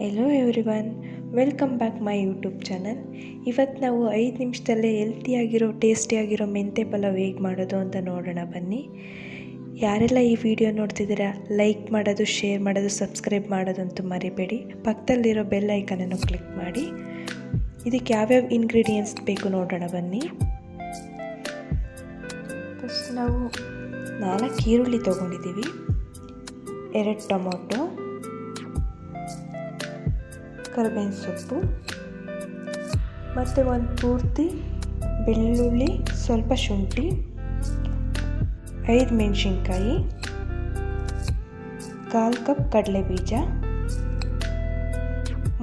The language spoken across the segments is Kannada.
Hello everyone welcome back my YouTube channel ಇವತ್ತು ನಾವು ಐದು ನಿಮಿಷದಲ್ಲೇ ಹೆಲ್ತಿಯಾಗಿರೋ ಟೇಸ್ಟಿಯಾಗಿರೋ ಮೆಂತೆ ಪಲಾವ್ ಹೇಗೆ ಮಾಡೋದು ಅಂತ ನೋಡೋಣ ಬನ್ನಿ. ಯಾರೆಲ್ಲ ಈ ವಿಡಿಯೋ ನೋಡ್ತಿದ್ದೀರಾ ಲೈಕ್ ಮಾಡೋದು ಶೇರ್ ಮಾಡೋದು ಸಬ್ಸ್ಕ್ರೈಬ್ ಮಾಡೋದಂತೂ ಮರಿಬೇಡಿ. ಪಕ್ಕದಲ್ಲಿರೋ ಬೆಲ್ ಐಕನನ್ನು ಕ್ಲಿಕ್ ಮಾಡಿ. ಇದಕ್ಕೆ ಯಾವ್ಯಾವ ಇಂಗ್ರೀಡಿಯೆಂಟ್ಸ್ ಬೇಕು ನೋಡೋಣ ಬನ್ನಿ. ಫಸ್ಟ್ ನಾವು ನಾಲ್ಕು ಈರುಳ್ಳಿ ತೊಗೊಂಡಿದ್ದೀವಿ. ಎರಡು ಟೊಮೊಟೊ. ಕರಿಬೇವಿನ ಸೊಪ್ಪು ಮತ್ತು ಒಂದು ಪೂರ್ತಿ ಬೆಳ್ಳುಳ್ಳಿ, ಸ್ವಲ್ಪ ಶುಂಠಿ, ಐದು ಮೆಣಸಿನ್ಕಾಯಿ, ಕಾಲು ಕಪ್ ಕಡಲೆ ಬೀಜ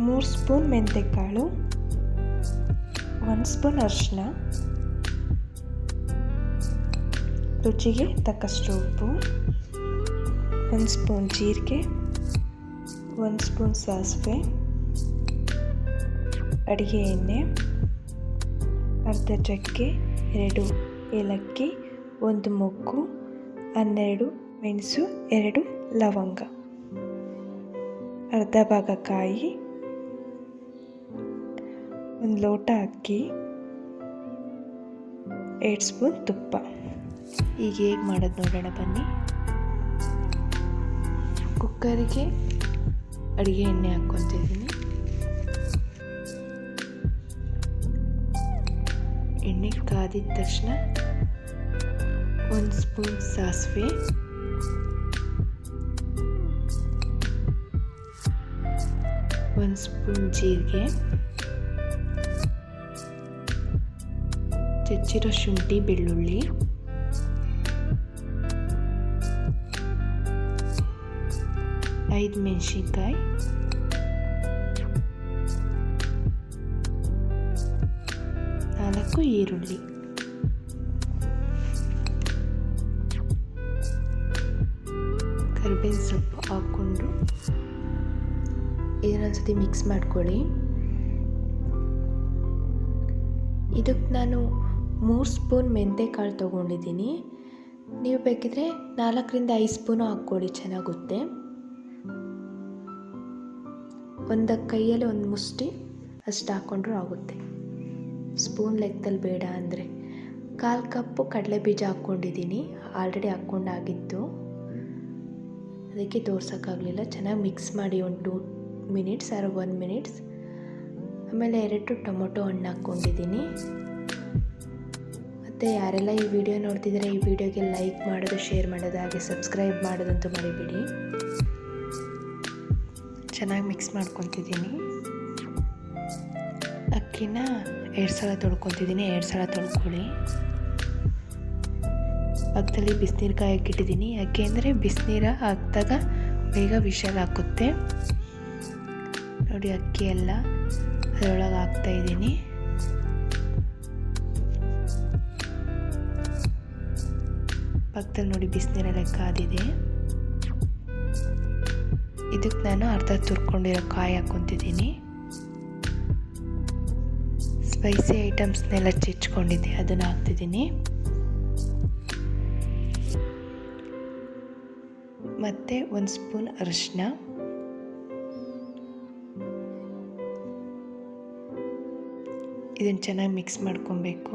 ಮೂರು ಸ್ಪೂನ್ ಮೆಂತೆಕಾಳು, ಒಂದು ಸ್ಪೂನ್ ಅರಿಶಿನ ರುಚಿಗೆ ತಕ್ಕಷ್ಟು ಉಪ್ಪು, ಒಂದು ಸ್ಪೂನ್ ಜೀರಿಗೆ, ಒಂದು ಸ್ಪೂನ್ ಸಾಸಿವೆ ಅಡುಗೆ ಎಣ್ಣೆ, ಅರ್ಧ ಚಕ್ಕೆ, ಎರಡು ಏಲಕ್ಕಿ, ಒಂದು ಮೊಗ್ಗು, ಹನ್ನೆರಡು ಮೆಣಸು, ಎರಡು ಲವಂಗ. ಅರ್ಧ ಭಾಗ ಕಾಯಿ, ಒಂದು ಲೋಟ ಅಕ್ಕಿ, ಎರಡು ಸ್ಪೂನ್ ತುಪ್ಪ. ಈಗ ಹೇಗೆ ಮಾಡೋದು ನೋಡೋಣ ಬನ್ನಿ. ಕುಕ್ಕರಿಗೆ ಅಡುಗೆ ಎಣ್ಣೆ ಹಾಕ್ಕೊತಿದ್ದೀನಿ ಕಾದಿದ ತಕ್ಷಣ ಒಂದು ಸ್ಪೂನ್ ಸಾಸಿವೆ. ಒಂದು ಸ್ಪೂನ್ ಜೀರಿಗೆ. ಹೆಚ್ಚಿರೋ ಶುಂಠಿ ಬೆಳ್ಳುಳ್ಳಿ. ಐದು ಮೆಣಸಿನ್ಕಾಯಿ. ನಾಲ್ಕು ಈರುಳ್ಳಿ. ಕರಿಬೇವು ಸೊಪ್ಪು ಹಾಕ್ಕೊಂಡು ಇದನ್ನೊಂದ್ಸತಿ ಮಿಕ್ಸ್ ಮಾಡ್ಕೊಳ್ಳಿ. ಇದಕ್ಕೆ ನಾನು ಮೂರು ಸ್ಪೂನ್ ಮೆಂತೆಕಾಳು ತೊಗೊಂಡಿದ್ದೀನಿ. ನೀವು ಬೇಕಿದ್ರೆ ನಾಲ್ಕರಿಂದ ಐದು ಸ್ಪೂನು ಹಾಕ್ಕೊಳ್ಳಿ, ಚೆನ್ನಾಗುತ್ತೆ. ಒಂದು ಕೈಯಲ್ಲಿ ಒಂದು ಮುಷ್ಟಿ ಅಷ್ಟು ಹಾಕ್ಕೊಂಡ್ರೂ ಆಗುತ್ತೆ. ಸ್ಪೂನ್ ಲೆಕ್ಕದಲ್ಲಿ ಬೇಡ ಅಂದರೆ ಕಾಲು ಕಪ್ಪು ಕಡಲೆ ಬೀಜ ಹಾಕ್ಕೊಂಡಿದ್ದೀನಿ. ಆಲ್ರೆಡಿ ಹಾಕ್ಕೊಂಡಾಗಿತ್ತು. ಅದಕ್ಕೆ ತೋರ್ಸೋಕ್ಕಾಗಲಿಲ್ಲ. ಚೆನ್ನಾಗಿ ಮಿಕ್ಸ್ ಮಾಡಿ ಒಂದು two minutes or one minutes ಆಮೇಲೆ ಎರಡು ಟೊಮೊಟೊ ಹಣ್ಣು ಹಾಕ್ಕೊಂಡಿದ್ದೀನಿ. ಮತ್ತು ಯಾರೆಲ್ಲ ಈ ವಿಡಿಯೋ ನೋಡ್ತಿದ್ದಾರೆ, ಈ ವಿಡಿಯೋಗೆ ಲೈಕ್ ಮಾಡೋದು ಶೇರ್ ಮಾಡೋದು, ಹಾಗೆ ಸಬ್ಸ್ಕ್ರೈಬ್ ಮಾಡೋದಂತೂ ಮರಿಬೇಡಿ. ಚೆನ್ನಾಗಿ ಮಿಕ್ಸ್ ಮಾಡ್ಕೊತಿದ್ದೀನಿ ಅಕ್ಕಿನ ಎರಡು ಸಲ ತೊಳ್ಕೊತಿದ್ದೀನಿ, ಎರಡು ಸಲ ತೊಳ್ಕೊಳ್ಳಿ. ಪಕ್ಕದಲ್ಲಿ ಬಿಸಿನೀರು ಕಾಯಿ ಹಾಕಿಟ್ಟಿದ್ದೀನಿ. ಯಾಕೆ ಅಂದರೆ ಬಿಸಿನೀರು ಹಾಕಿದಾಗ ಬೇಗ ವಿಷಲ್ ಹಾಕುತ್ತೆ ನೋಡಿ ಅಕ್ಕಿ ಎಲ್ಲ ಅದರೊಳಗೆ ಹಾಕ್ತಾಯಿದ್ದೀನಿ ಪಕ್ಕದಲ್ಲಿ ನೋಡಿ ಲೆಕ್ಕ ಕಾದಿದೆ. ಇದಕ್ಕೆ ನಾನು ಅರ್ಧ ತುರ್ಕೊಂಡಿರೋ ಕಾಯಿ ಹಾಕ್ಕೊತಿದ್ದೀನಿ. ಸ್ಪೈಸಿ ಐಟಮ್ಸ್ನೆಲ್ಲ ಚಿಚ್ಕೊಂಡಿದ್ದೆ ಅದನ್ನು ಹಾಕ್ತಿದ್ದೀನಿ. ಮತ್ತು ಒಂದು ಸ್ಪೂನ್ ಅರಿಶಿನ. ಇದನ್ನು ಚೆನ್ನಾಗಿ ಮಿಕ್ಸ್ ಮಾಡ್ಕೊಬೇಕು.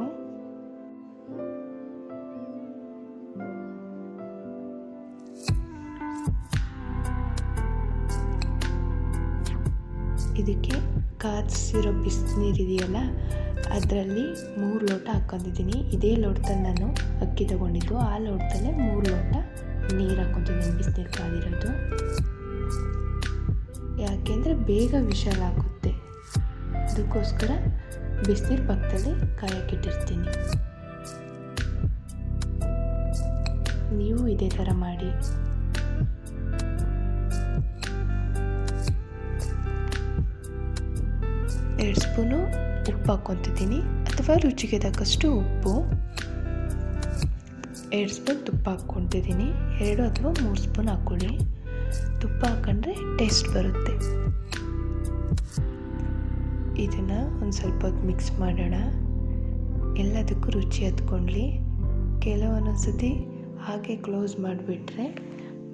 ಇದಕ್ಕೆ ಕಾದಿಸಿರೋ ಬಿಸಿನೀರು ಇದೆಯಲ್ಲ ಅದರಲ್ಲಿ ಮೂರು ಲೋಟ ಹಾಕ್ಕೊಂಡಿದ್ದೀನಿ ಇದೇ ಲೋಟದಲ್ಲಿ ನಾನು ಅಕ್ಕಿ ತೊಗೊಂಡಿದ್ದು. ಆ ಲೋಟದಲ್ಲೇ ಮೂರು ಲೋಟ ನೀರು ಹಾಕ್ಕೊತಿದ್ದೀನಿ ಬಿಸಿನೀರು ಕಾದಿರೋದು. ಯಾಕೆಂದರೆ ಬೇಗ ವಿಷಲ್ ಹಾಕುತ್ತೆ ಅದಕ್ಕೋಸ್ಕರ ಬಿಸಿನೀರು ಪಕ್ಕದಲ್ಲಿ ಕಾಯಕ್ಕಿಟ್ಟಿರ್ತೀನಿ ನೀವು ಇದೇ ಥರ ಮಾಡಿ. ಎರಡು ಸ್ಪೂನು ಉಪ್ಪು ಹಾಕ್ಕೊತಿದ್ದೀನಿ ಅಥವಾ ರುಚಿಗೆ ತಕ್ಕಷ್ಟು ಉಪ್ಪು. ಎರಡು ಸ್ಪೂನ್ ತುಪ್ಪ ಹಾಕ್ಕೊತಿದ್ದೀನಿ. ಎರಡು ಅಥವಾ ಮೂರು ಸ್ಪೂನ್ ಹಾಕ್ಕೊಳ್ಳಿ. ತುಪ್ಪ ಹಾಕ್ಕೊಂಡ್ರೆ ಟೇಸ್ಟ್ ಬರುತ್ತೆ. ಇದನ್ನು ಒಂದು ಸ್ವಲ್ಪ ಹೊತ್ತು ಮಿಕ್ಸ್ ಮಾಡೋಣ. ಎಲ್ಲದಕ್ಕೂ ರುಚಿ ಹತ್ಕೊಂಡ್ಲಿ ಕೆಲವೊಂದೊಂದು ಸತಿ ಹಾಗೆ ಕ್ಲೋಸ್ ಮಾಡಿಬಿಟ್ರೆ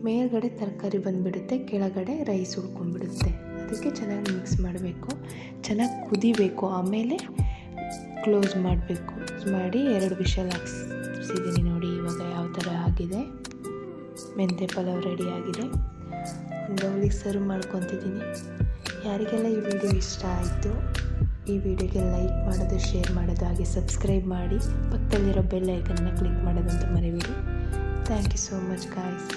ಮೇಲ್ಗಡೆ ತರಕಾರಿ ಬಂದುಬಿಡುತ್ತೆ, ಕೆಳಗಡೆ ರೈಸ್ ಉಳ್ಕೊಂಡ್ಬಿಡುತ್ತೆ. ಅದಕ್ಕೆ ಚೆನ್ನಾಗಿ ಮಿಕ್ಸ್ ಮಾಡಬೇಕು. ಚೆನ್ನಾಗಿ ಕುದಿಬೇಕು, ಆಮೇಲೆ ಕ್ಲೋಸ್ ಮಾಡಬೇಕು. ಮಾಡಿ ಎರಡು ವಿಷಲ್ ಹಾಕ್ಸಿದ್ದೀನಿ ನೋಡಿ ಇವಾಗ ಯಾವ ಥರ ಆಗಿದೆ. ಮೆಂತ್ಯ ಪಲಾವ್ ರೆಡಿ ಆಗಿದೆ. ಒಂದು ಸರ್ವ್ ಮಾಡ್ಕೊತಿದ್ದೀನಿ ಯಾರಿಗೆಲ್ಲ ಈ ವಿಡಿಯೋ ಇಷ್ಟ ಆಯಿತು, ಈ ವಿಡಿಯೋಗೆ ಲೈಕ್ ಮಾಡೋದು ಶೇರ್ ಮಾಡೋದು, ಹಾಗೆ ಸಬ್ಸ್ಕ್ರೈಬ್ ಮಾಡಿ, ಪಕ್ಕದಲ್ಲಿರೋ ಬೆಲ್ ಐಕನ್ನ ಕ್ಲಿಕ್ ಮಾಡೋದಂತ ಮರಿಬೇಡಿ. Thank you so much guys